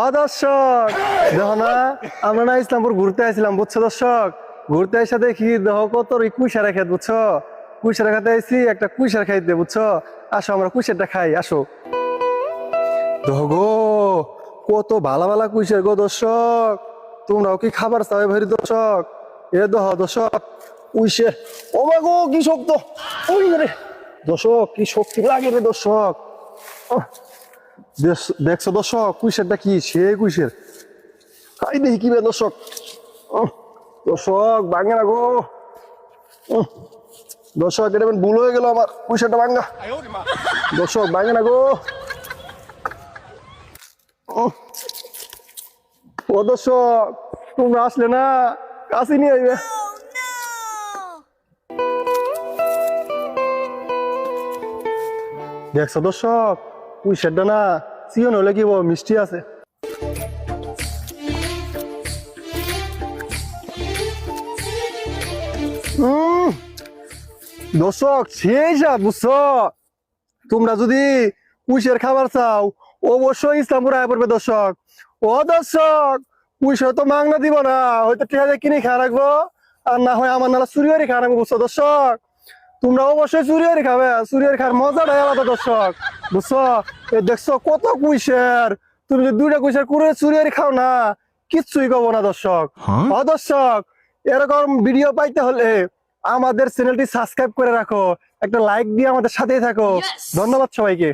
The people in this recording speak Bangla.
ও দর্শক, দেখো না, আমরা না ইসলামপুর ঘুরতে আসছিলাম বুঝছ দর্শক? ঘুরতে এসে দেখি, দেখো কত কুইসারা খেত, বুঝছ? কুইসারা খেতে আইসি একটা কুইসার খাইতে, বুঝছ? আসো, আমরা কুইসারটা খাই, আসো। দেখো গো, কত ভালো ভালো কুইসার গো দর্শক। তোমরাও কি খাবার চাবে ভারি দর্শক? এ দেহ দর্শক কুইসের ও গো, কি শক্ত। ওই রে, দর্শক, কি শক্তি লাগে রে দর্শক। দেখছ দর্শক কুইসেরটা কি? সে কুইসের খাই দেখি কি দর্শক। দর্শক, ভাঙে না গো। দর্শক, এটা ভুল হয়ে গেল আমার। কুইসেরটা ভাঙ্গা দর্শক, ভাঙে না গো। ও দর্শক, তোমরা আসলে না? কাছে নিয়ে আইবে। দেখছ দর্শক? কুইসেরটা না, চিয়ন হলে কি মিষ্টি আছে। দর্শক, সেই স্বাদ বুঝছ? তোমরা যদি কুইসের খাবার চাও, অবশ্যই ইসলামপুর আয় পড়বে, দর্শক। ও দর্শক কুইসে তো মাংনা দিব না, হয়তো ঠিক আছে কিনে খা রাখব, আর না হয় আমার নালা চুরিয়ারি খা রাখব, বুঝছ, দর্শক? তোমরা অবশ্যই চুরিয়ারি খাবে চুরিয়ার খাওয়ার মজাটাই আলাদা দর্শক। বুঝছ? এ দেখছ কত কুইসের তুমি যদি দুইটা কুইসের কুড়ে চুরিয়ারি খাও না কিচ্ছুই কব না দর্শক। ও দর্শক এরকম ভিডিও পাইতে হলে আমাদের চ্যানেলটি সাবস্ক্রাইব করে রাখো একটা লাইক দিয়ে আমাদের সাথেই থাকো। ধন্যবাদ সবাইকে।